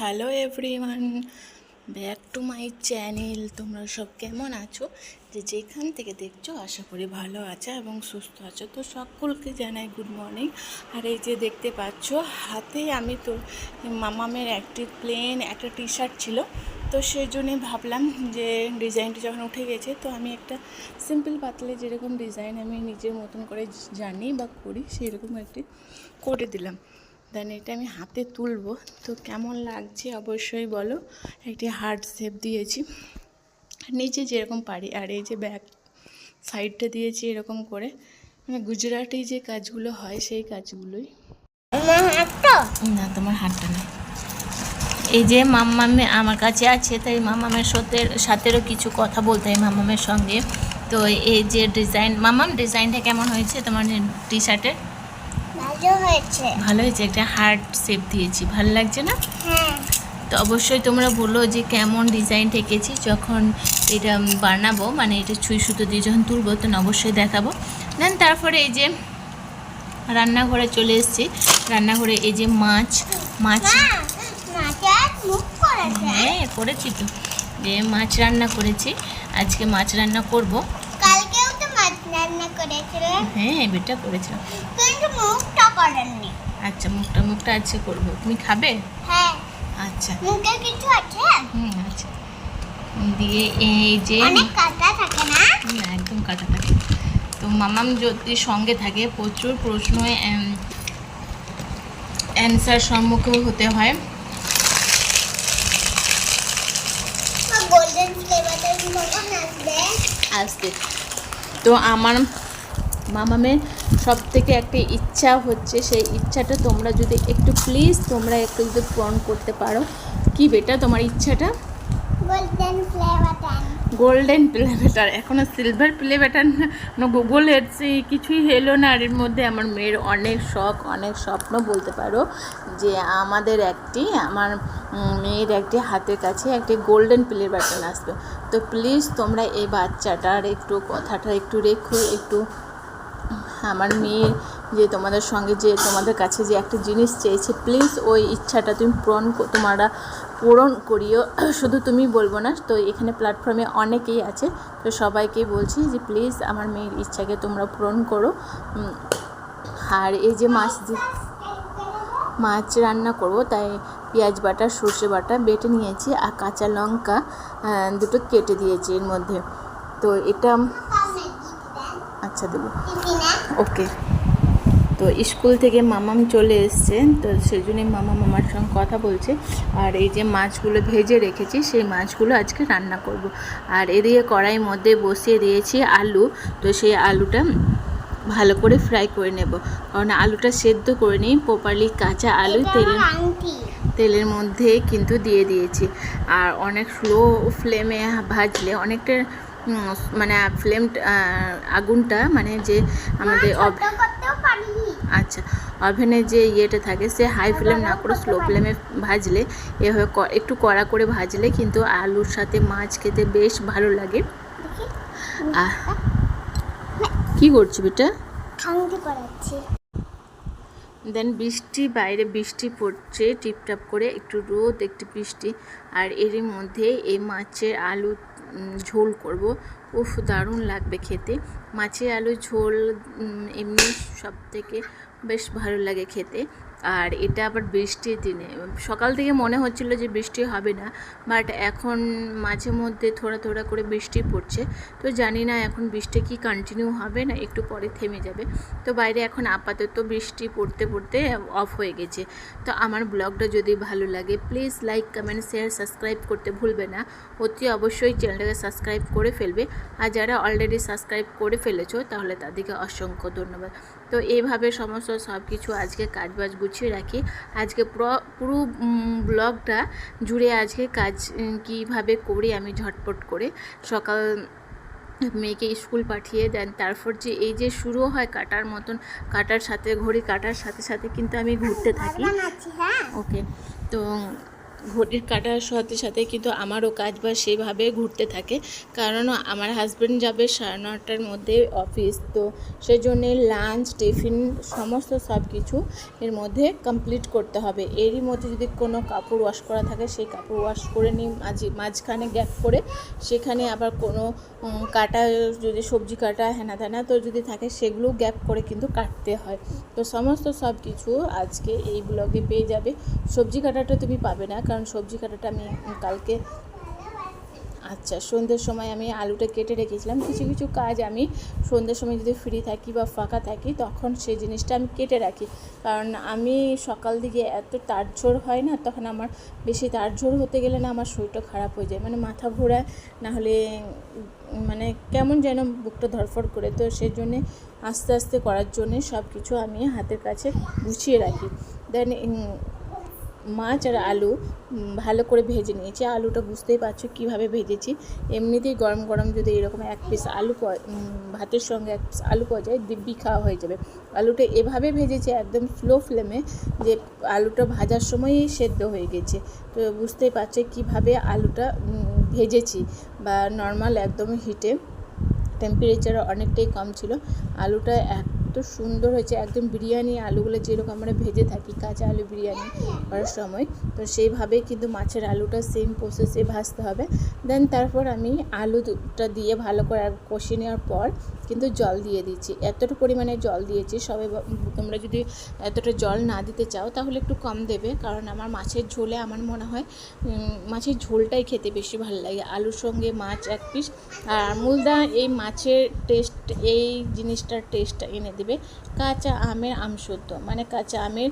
Hello everyone, back to my channel, তোমরা সব কেমন আছো? যে যেখান থেকে দেখছ, আশা করি ভালো আছো এবং সুস্থ আছো। তো সকলকে জানাই গুড মর্নিং আর এই যে দেখতে পাচ্ছ, হাতে আমি তো মামামের একটি প্লেন একটা টি শার্ট ছিল। তো সেই জন্যে ভাবলাম যে ডিজাইনটি যখন উঠে গেছে, তো আমি একটা সিম্পল পাতলে যেরকম ডিজাইন আমি নিজের মতন করে জানি বা করি, সেরকম একটি করে দিলাম। দেন এটা আমি হাতে তুলবো। তো কেমন লাগছে অবশ্যই বলো। একটি হার্ট শেপ দিয়েছি। নিচে যেরকম পারি, আর এই যে ব্যাক সাইডটা দিয়েছি এরকম করে। মানে গুজরাটি যে কাজগুলো হয়, সেই কাজগুলোই। না, তোমার হাতটা না এই যে মাম্মামে আমার কাছে আছে, তাই মামামের সাথে, সাথেরও কিছু কথা বলতে হয় মামামের সঙ্গে। তো এই যে ডিজাইন মামাম ডিজাইনটা কেমন হয়েছে তোমার টি শার্টের ভালো হয়েছে। ভালো হয়েছে একটা হার্ট শেপ দিয়েছি। ভালো লাগছে না? হ্যাঁ। তো অবশ্যই তোমরা বলো যে কেমন ডিজাইন ঠেকেছি যখন এটা বানাবো মানে এটা ছুঁই সুতো দিয়ে যখন তুলবো তখন অবশ্যই দেখাবো। দেন তারপরে এই যে রান্নাঘরে চলে এসেছি। রান্নাঘরে এই যে মাছ মাছ। হ্যাঁ করেছি তো। যে মাছ রান্না করেছি। আজকে মাছ রান্না করব। কালকেও তো মাছ রান্না করেছিল? হ্যাঁ বেটা করেছিলাম কিন্তু মুখটা করেননি আচ্ছা মুখটা মুখটা আজকে করব। তুমি খাবে? হ্যাঁ। আচ্ছা। মুখে কিছু আছে? হুম আচ্ছা দিয়ে এই যে অনেক কাটা থাকে না? না একদম কাটা থাকে। তো মামাম যদি সঙ্গে থাকে প্রচুর প্রশ্ন অ্যান্সার সম্মুখীন হতে হয়। আসবে? আসতে তো আমার মামামের সব থেকে একটা ইচ্ছা হচ্ছে সেই ইচ্ছাটা তোমরা যদি একটু প্লিজ তোমরা একটু যদি পূরণ করতে পারো। কি বেটা তোমার ইচ্ছাটা? গোল্ডেন প্লে ব্যাটার এখনও সিলভার প্লে ব্যাটার না গুগলের সেই কিছুই হেলো না। আর এর মধ্যে আমার মেয়ের অনেক শখ অনেক স্বপ্ন বলতে পারো যে আমাদের একটি আমার মেয়ের একটি হাতের কাছে একটি গোল্ডেন প্লে ব্যাটন আসবে। তো প্লিজ তোমরা এই বাচ্চাটার একটু কথাটা একটু রেখো একটু আমার মেয়ে যে তোমাদের সঙ্গে যে তোমাদের কাছে যে একটা জিনিস চেয়েছে প্লিজ ওই ইচ্ছাটা তুমি পূরণ তোমরা পূরণ করিও। শুধু তুমি বলব না, তো এখানে প্ল্যাটফর্মে অনেকেই আছে, তো সবাইকেই বলছি যে প্লিজ আমার মেয়ের ইচ্ছাকে তোমরা পূরণ করো। আর এই যে মাছ মাছ রান্না করব, তাই পেঁয়াজ বাটা, সর্ষে বাটা বেটে নিয়েছি আর কাঁচা লঙ্কা দুটো কেটে দিয়েছি এর মধ্যে। তো এটা আচ্ছা দেবো। ওকে তো স্কুল থেকে মামাম চলে এসছে তো সেই জন্যই মামা মামার সঙ্গে কথা বলছে। আর এই যে মাছগুলো ভেজে রেখেছি সেই মাছগুলো আজকে রান্না করব। আর এদিকে কড়াইয়ের মধ্যে বসিয়ে দিয়েছি আলু তো সেই আলুটা ভালো করে ফ্রাই করে নেব। কারণ আলুটা সেদ্ধ করে নিই প্রপারলি কাঁচা আলু তেলের তেলের মধ্যে কিন্তু দিয়ে দিয়েছি। আর অনেক স্লো ফ্লেমে ভাজলে অনেকটা মানে ফ্লেম আগুনটা মানে যে আমাদের আচ্ছা ওভেনে যে ইয়েটা থাকে সে হাই ফ্লেম না করে স্লো ফ্লেমে ভাজলে এভাবে ক- একটু কড়া করে ভাজলে কিন্তু আলুর সাথে মাছ খেতে বেশ ভালো লাগে। কি করছ বেটা? দেন বৃষ্টি বাইরে বৃষ্টি পড়ছে টিপটাপ করে একটু রোদ একটু বৃষ্টি আর এরই মধ্যে এই মাছের আলু ঝোল করব। উফ, দারুণ লাগবে খেতে। মাছের আলু ঝোল এমনি সব থেকে বেশ ভালো লাগে খেতে। আর এটা আবার বৃষ্টির দিনে। সকাল থেকে মনে হচ্ছিল যে বৃষ্টি হবে না বাট এখন মাঝে মধ্যে থোড়া থোড়া করে বৃষ্টি পড়ছে। তো জানি না এখন বৃষ্টি কি কন্টিনিউ হবে না, একটু পরে থেমে যাবে। তো বাইরে এখন আপাতত বৃষ্টি পড়তে পড়তে অফ হয়ে গেছে। তো আমার ব্লগটা যদি ভালো লাগে please like comment share subscribe করতে ভুলবে না। অতি অবশ্যই চ্যানেলটাকে সাবস্ক্রাইব করে ফেলবে। আর যারা অলরেডি সাবস্ক্রাইব করে ফেলেছো, তাহলে তাদেরকে অসংখ্য ধন্যবাদ। তো এইভাবে সমস্ত সব কিছু আজকে কাজবাজ গুছিয়ে রাখি। আজকে পুরো পুরো ব্লগটা জুড়ে আজকে কাজ কীভাবে করি আমি ঝটপট করে। সকাল মেয়েকে স্কুল পাঠিয়ে দেন তারপর যে এই যে শুরু হয় কাটার মতন কাটার সাথে ঘড়ি কাটার সাথে সাথে কিন্তু আমি ঘুরতে থাকি। হ্যাঁ? ওকে তো ঘড়ির কাটার সাথে সাথে কিন্তু আমারও কাজ বা সেইভাবে ঘুরতে থাকে। কারণ আমার হাজব্যান্ড যাবে সাড়ে নটার মধ্যে অফিস তো সেজন্যে লাঞ্চ টিফিন সমস্ত সব কিছু এর মধ্যে কমপ্লিট করতে হবে। এরই মধ্যে যদি কোনো কাপড় ওয়াশ করা থাকে, সেই কাপড় ওয়াশ করে নিই মাঝে, মাঝখানে গ্যাপ করে। সেখানে আবার কোনো কাটা, যদি সবজি কাটা, হেনা তেনা তো যদি থাকে, সেগুলো গ্যাপ করে কিন্তু কাটতে হয়। তো সমস্ত সব কিছু আজকে এই ব্লগে পেয়ে যাবে। সবজি কাটাটা তুমি পাবে না কারণ সবজি কাটাটা আমি কালকে আচ্ছা সন্ধ্যের সময় আমি আলুটা কেটে রেখেছিলাম। কিছু কিছু কাজ আমি সন্ধ্যের সময় যদি ফ্রি থাকি বা ফাঁকা থাকি, তখন সেই জিনিসটা আমি কেটে রাখি। কারণ আমি সকাল দিকে এত তাড়ঝোড় হয় না, তখন আমার বেশি তাড়ঝোড় হতে গেলে না আমার শরীরটা খারাপ হয়ে যায়। মানে মাথা ঘোরায় না হলে মানে কেমন যেন বুকটা ধরফর করে। তো সেই জন্যে আস্তে আস্তে করার জন্যে সব কিছু আমি হাতের কাছে গুছিয়ে রাখি। দেন মাছ আর আলু ভালো করে ভেজে নিয়েছি। আলুটা বুঝতেই পারছ কীভাবে ভেজেছি। এমনিতেই গরম গরম যদি এরকম এক পিস আলু ভাতের সঙ্গে এক পিস আলু পাওয়া যায়, দিব্যি খাওয়া হয়ে যাবে। আলুটা এভাবে ভেজেছি একদম স্লো ফ্লেমে যে আলুটা ভাজার সময়ই সেদ্ধ হয়ে গেছে। তো বুঝতেই পারছ কীভাবে আলুটা ভেজেছি। বা নর্মাল একদম হিটে টেম্পারেচার অনেকটাই কম ছিল। আলুটা এত সুন্দর হয়েছে। একদম বিরিয়ানি, আলুগুলো যেরকম আমরা ভেজে থাকি, কাঁচা আলু বিরিয়ানি করার সময়। তো সেইভাবেই কিন্তু মাছের আলুটা সেম প্রসেসে ভাজতে হবে। দেন তারপর আমি আলুটা দিয়ে ভালো করে কষিয়ে নেওয়ার পর কিন্তু জল দিয়ে দিচ্ছি। এতটা পরিমাণে জল দিয়েছি। সবে তোমরা যদি এতটা জল না দিতে চাও, তাহলে একটু কম দেবে। কারণ আমার মাছের ঝোলে আমার মনে হয় মাছের ঝোলটাই খেতে বেশি ভালো লাগে। আলুর সঙ্গে মাছ এক পিস। আর আমুলদা এই মাছের টেস্ট এই জিনিসটার টেস্ট এনে দেবে। কাঁচা আমের আমসত্ব মানে কাঁচা আমের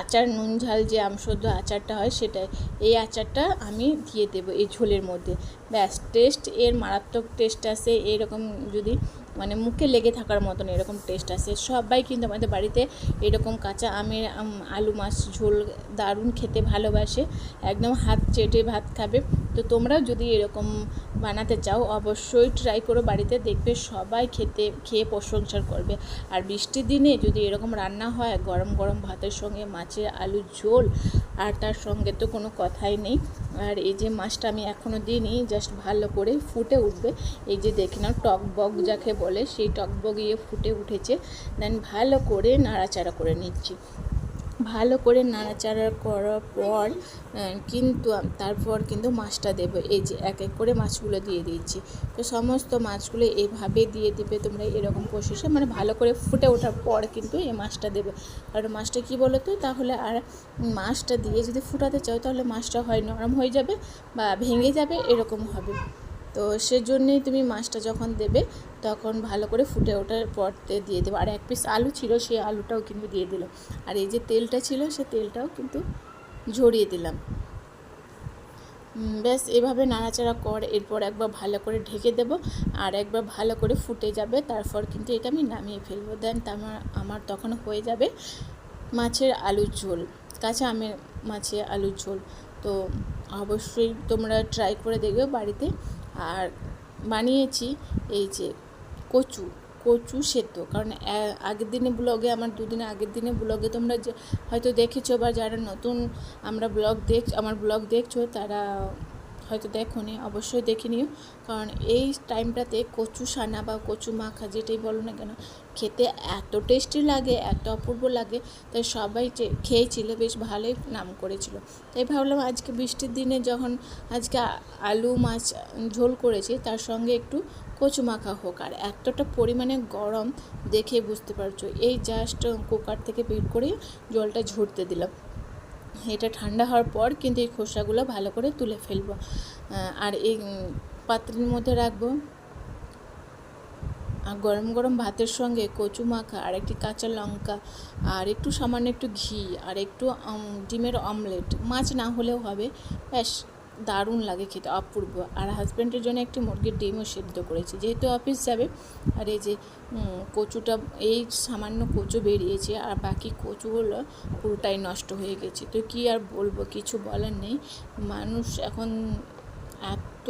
আচার, নুন ঝাল যে আমসদ্য আচারটা হয় সেটাই। এই আচারটা আমি দিয়ে দেবো এই ঝোলের মধ্যে। ব্যাস টেস্ট এর মারাত্মক টেস্ট আসে এরকম যদি মানে মুখে লেগে থাকার মতন এরকম টেস্ট আসে সবাই কিন্তু আমাদের বাড়িতে এরকম কাঁচা আমের আলু মাছ, ঝোল দারুণ খেতে ভালোবাসে, একদম হাত চেটে ভাত খাবে। তো তোমরাও যদি এরকম বানাতে চাও, অবশ্যই ট্রাই করো বাড়িতে, দেখবে সবাই খেতে, খেয়ে প্রশংসা করবে। আর বৃষ্টির দিনে যদি এরকম রান্না হয়, গরম গরম ভাতের সঙ্গে মাছের আলুর ঝোল, আর তার সঙ্গে তো কোনো কথাই নেই। আর এই যে মাছটা আমি এখনও দিইনি জাস্ট ভালো করে ফুটে উঠবে। এই যে দেখে নাও বগ যাকে বলে, সেই টক বগ ইয়ে ফুটে উঠেছে। দেন ভালো করে নাড়াচাড়া করে নিচ্ছি। ভালো করে নাড়াচাড়া করার পর কিন্তু তারপর কিন্তু মাছটা দেবো। এই যে এক এক করে মাছগুলো দিয়ে দিয়েছি। তো সমস্ত মাছগুলো এভাবে দিয়ে দিবে তোমরা এরকম প্রসেসে মানে ভালো করে ফুটে ওঠার পর কিন্তু এই মাছটা দেবে। আর মাছটা কি বলো তো তাহলে আর মাছটা দিয়ে যদি ফুটাতে চাও, তাহলে মাছটা হয় নরম হয়ে যাবে বা ভেঙে যাবে, এরকম হবে। তো সেজন্যেই তুমি মাছটা যখন দেবে, তখন ভালো করে ফুটে ওঠার পর দিয়ে দেবো। আর এক পিস আলু ছিল সেই আলুটাও কিন্তু দিয়ে দিলাম আর এই যে তেলটা ছিল, সে তেলটাও কিন্তু ঝরিয়ে দিলাম। ব্যাস, এভাবে নাড়াচাড়া কর, এরপর একবার ভালো করে ঢেকে দেবো। আর একবার ভালো করে ফুটে যাবে, তারপর কিন্তু এটা আমি নামিয়ে ফেলব। দেন আমার আমার তখন হয়ে যাবে মাছের আলুর ঝোল, কাঁচা আমের মাছের আলুর ঝোল। তো অবশ্যই তোমরা ট্রাই করে দেখবে বাড়িতে। আর বানিয়েছি এই যে কচু কচু সেদ্ধ। কারণ আগের দিনে ব্লগে, আমার দুদিনে আগের দিনে ব্লগে তোমরা যে, হয়তো দেখেছ বা যারা নতুন আমরা ব্লগ দেখ, আমার ব্লগ দেখছ, তারা হয়তো দেখোনি, অবশ্যই দেখে নিও। কারণ এই টাইমটাতে কচু সানা বা কচু মাখা যেটাই বলো না কেন, খেতে এত টেস্টি লাগে, এত অপূর্ব লাগে, তাই সবাই খেয়েছিল বেশ ভালোই নাম করেছিল। তাই ভাবলাম আজকে বৃষ্টির দিনে যখন আজকে আলু, মাছ, ঝোল করেছি, তার সঙ্গে একটু কচু মাখা হোক। আর এতটা পরিমাণে গরম দেখে বুঝতে পারছ, এই জাস্ট কুকার থেকে বের করে জলটা ঝরতে দিলাম। এটা ঠান্ডা হওয়ার পর কিন্তু এই খোসাগুলো ভালো করে তুলে ফেলব। আর এই পাত্রের মধ্যে রাখব আর গরম গরম ভাতের সঙ্গে কচু মাখা, আর একটি কাঁচা লঙ্কা, আর একটু সামান্য একটু ঘি, আর একটু ডিমের অমলেট। মাছ না হলেও হবে। ব্যাস। দারুণ লাগে খেতে, অপূর্ব। আর হাজব্যান্ডের জন্য একটি মুরগির ডিমও সেদ্ধ করেছি। যেহেতু অফিস যাবে, আর এই যে কচুটা, এই সামান্য কচু বেরিয়েছে, আর বাকি কচুগুলো পুরোটাই নষ্ট হয়ে গেছে। তো কি আর বলব, কিছু বলার নেই। মানুষ এখন এত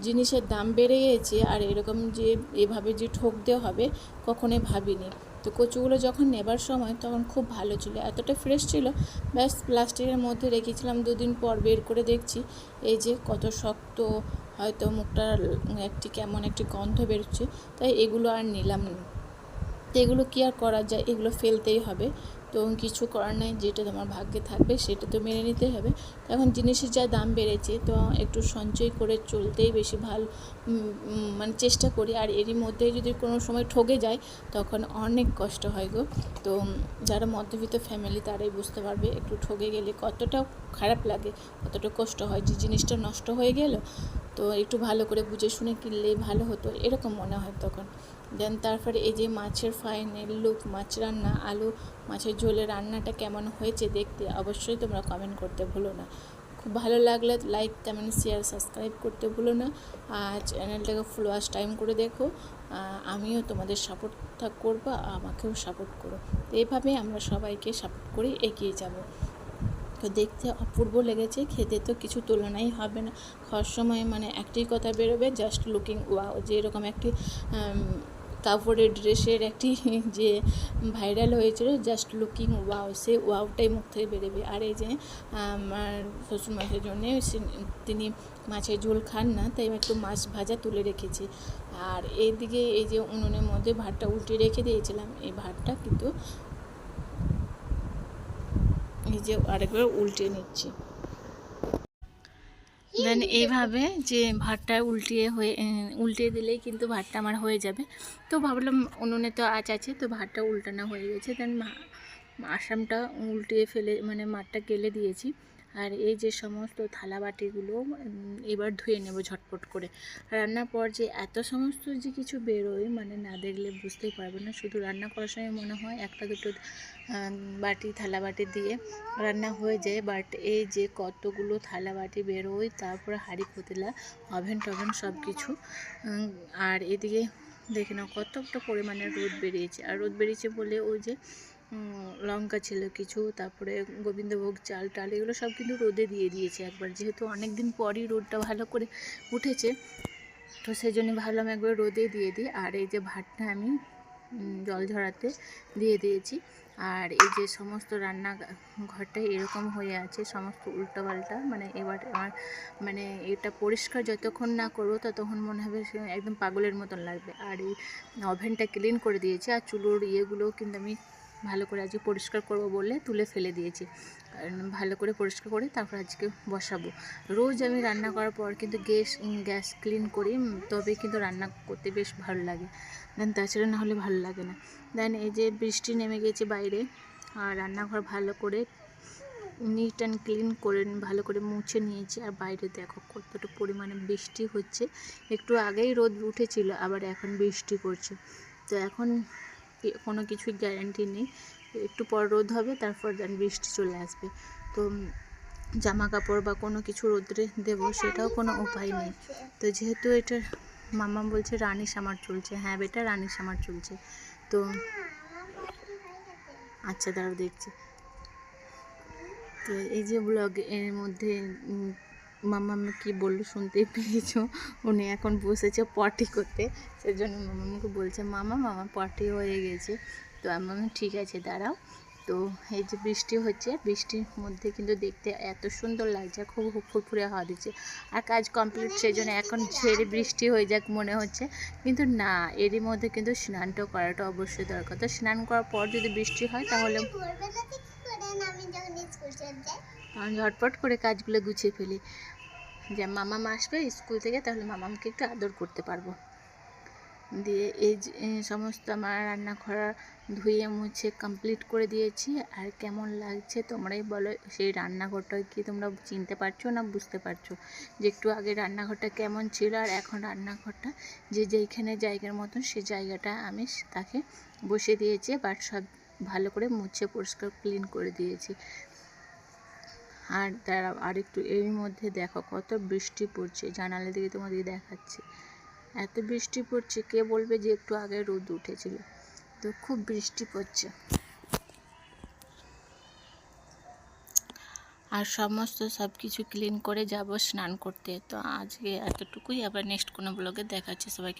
জিনিসের দাম বেড়ে গেছে, আর এরকম যে, এভাবে যে ঠক দেওয়া হবে, কখনোই ভাবিনি। তো কচুগুলো যখন নেবার সময় তখন খুব ভালো ছিল, এতটা ফ্রেশ ছিল। ব্যাস, প্লাস্টিকের মধ্যে রেখেছিলাম, দুদিন পর বের করে দেখছি, এই যে কত শক্ত, হয়তো মুখটার একটি কেমন একটি গন্ধ বেরোচ্ছে, তাই এগুলো আর নিলাম না। তো এগুলো কী আর করা যায়? এগুলো ফেলতেই হবে। তো কিছু করার নাই, যেটা তোমার ভাগ্যে থাকবে সেটা তো মেনে নিতে হবে। এখন জিনিসের যা দাম বেড়েছে, তো একটু সঞ্চয় করে চলতেই বেশি ভালো মানে চেষ্টা করি। আর এরই মধ্যে যদি কোনো সময় ঠকে যায়, তখন অনেক কষ্ট হয় গো। তো যারা মধ্যবিত্ত ফ্যামিলি তারাই বুঝতে পারবে একটু ঠকে গেলে কতটা খারাপ লাগে, কতটা কষ্ট হয়। যে জিনিসটা নষ্ট হয়ে গেল, তো একটু ভালো করে বুঝে শুনে কিনলেই ভালো হতো, এরকম মনে হয় তখন। দেন তারপরে এই যে মাছের ফাইনাল লুক মাছ রান্না, আলু, মাছের ঝোলে রান্নাটা কেমন হয়েছে দেখতে অবশ্যই তোমরা কমেন্ট করতে ভুলো না। খুব ভালো লাগলে লাইক কমেন্ট শেয়ার সাবস্ক্রাইব করতে ভুলো না। আর চ্যানেলটাকে ফুল ওয়াচ টাইম করে দেখো। আমিও তোমাদের সাপোর্ট করব, আমাকেও সাপোর্ট করো। তো এইভাবেই আমরা সবাইকে সাপোর্ট করে এগিয়ে যাব। তো দেখতে অপূর্ব লেগেছে, খেতে তো কিছু তুলনাই হবে না। খাওয়ার সময় মানে একটাই কথা বেরোবে জাস্ট লুকিং ওয়াও যে এরকম একটি কাপড়ের ড্রেসের একটি যে ভাইরাল হয়েছিল জাস্ট লুকিং ওয়াও সে ওয়াওটাই মুখ থেকে বেরোবে। আর এই যে আমার শ্বশুরমশাইয়ের জন্যে তিনি মাছের ঝোল খান না, তাই একটু মাছ ভাজা তুলে রেখেছি। আর এদিকে এই যে উনুনের মধ্যে ভাতটা উল্টে রেখে দিয়েছিলাম, এই ভাতটা কিন্তু এই যে আরেকবার উল্টে নিচ্ছি। দেন এইভাবে যে ভাতটা উল্টিয়ে হয়ে উল্টিয়ে দিলেই কিন্তু ভাতটা আমার হয়ে যাবে। তো ভাবলাম উনুনে তো আঁচ আছে, তো ভাতটা উল্টানো হয়ে গেছে। দেন আসামটা উল্টিয়ে ফেলে মানে মাঠটা গেলে দিয়েছি। আর এই যে সমস্ত থালা বাটিগুলো এবার ধুয়ে নেব ঝটপট করে। রান্নার পর যে এত সমস্ত যে কিছু বেরোয় মানে না দেখলে বুঝতেই পারবে না। শুধু রান্না করার সময় মনে হয় একটা দুটো বাটি থালা বাটি দিয়ে রান্না হয়ে যায়। বাট এই যে কতগুলো থালা বাটি বেরোয়, তারপরে হাঁড়ি পাতিলা ওভেন টভেন সব কিছু আর এদিকে দেখে নাও কতটা পরিমাণে রোদ বেরিয়েছে। আর রোদ বেরিয়েছে বলে ওই যে লঙ্কা ছিল কিছু, তারপরে গোবিন্দভোগ চাল টাল এগুলো সব কিন্তু রোদে দিয়ে দিয়েছে একবার। যেহেতু অনেক দিন পরই রোদটা ভালো করে উঠেছে, তো সেই জন্য ভাবলাম একবার রোদে দিয়ে দিই। আর এই যে ভাতটা আমি জল ঝরাতে দিয়ে দিয়েছি। আর এই যে সমস্ত রান্না ঘরটা এরকম হয়ে আছে, সমস্ত উল্টোপাল্টা মানে এবার আমার মানে এটা পরিষ্কার যতক্ষণ না করব ততক্ষণ মনে হবে একদম পাগলের মতন লাগবে। আর এই ওভেনটা ক্লিন করে দিয়েছি, আর চুলোর ইয়েগুলোও কিন্তু আমি ভালো করে আজকে পরিষ্কার করব বলে তুলে ফেলে দিয়েছি। ভালো করে পরিষ্কার করে তারপর আজকে বসাবো। রোজ আমি রান্না করার পর কিন্তু গ্যাস গ্যাস ক্লিন করি তবে কিন্তু রান্না করতে বেশ ভালো লাগে। দেন তাছাড়া না হলে ভালো লাগে না। দেন এই যে বৃষ্টি নেমে গেছে বাইরে, আর রান্নাঘর ভালো করে নিট অ্যান্ড ক্লিন করে, ভালো করে মুছে নিয়েছি। আর বাইরে দেখো কতটা পরিমাণে বৃষ্টি হচ্ছে। একটু আগেই রোদ উঠেছিল, আবার এখন বৃষ্টি পড়ছে। তো এখন কোনো কিছুই গ্যারান্টি নেই। একটু পর রোদ হবে, তারপর দেন বৃষ্টি চলে আসবে। তো জামা কাপড় বা কোনো কিছু রোদ্রে দেবো, সেটাও কোনো উপায় নেই। তো যেহেতু এটা মামা বলছে রানী সামার চলছে হ্যাঁ বেটা, রানী সামার চলছে। তো আচ্ছা দাঁড়াও দেখছি। তো এই যে ব্লগ এর মধ্যে উম, মামাম্মা কি বলল শুনতেই পেয়েছ। উনি এখন বসেছে পটি করতে। সেজন্য মামাম্মাকে বলছে মামা মামা পটি হয়ে গেছে। তো আমি ঠিক আছে দাঁড়াও। তো এই যে বৃষ্টি হচ্ছে বৃষ্টির মধ্যে কিন্তু দেখতে এত সুন্দর লাগছে খুব ফুরফুরে হওয়া দিচ্ছে। আর কাজ কমপ্লিট সেই জন্য এখন ছেড়ে বৃষ্টি হয়ে যাক মনে হচ্ছে। কিন্তু না এরই মধ্যে কিন্তু স্নানটা করাটা অবশ্যই দরকার। তো স্নান করার পর যদি বৃষ্টি হয় তাহলে করে আমি ঝটপট করে কাজগুলো গুছিয়ে ফেলি। যে মামাম আসবে স্কুল থেকে, তাহলে মামামকে একটু আদর করতে পারব। দিয়ে এই সমস্ত আমার রান্নাঘর ধুয়ে মুছে কমপ্লিট করে দিয়েছি। আর কেমন লাগছে তোমরাই বলো, সেই রান্নাঘরটা কি তোমরা চিনতে পারছ না বুঝতে পারছ? যে একটু আগে রান্নাঘরটা কেমন ছিল, আর এখন রান্নাঘরটা যে যেইখানে জায়গার মতন সেই জায়গাটা আমি তাকে বসে দিয়েছি। বাট সব ভালো করে মুছে পরিষ্কার ক্লিন করে দিয়েছি। আর দাঁড়াও আর একটু এর মধ্যে দেখো কত বৃষ্টি পড়ছে, জানালা দিকে তোমাদের দেখাচ্ছে। এত বৃষ্টি পড়ছে, কে বলবে যে একটু আগে রোদ উঠেছিল? তো খুব বৃষ্টি পড়ছে। আর সমস্ত সব কিছু ক্লিন করে যাব স্নান করতে। তো আজকে এতটুকুই, আবার নেক্সট কোনো ব্লগে দেখাচ্ছে সবাইকে।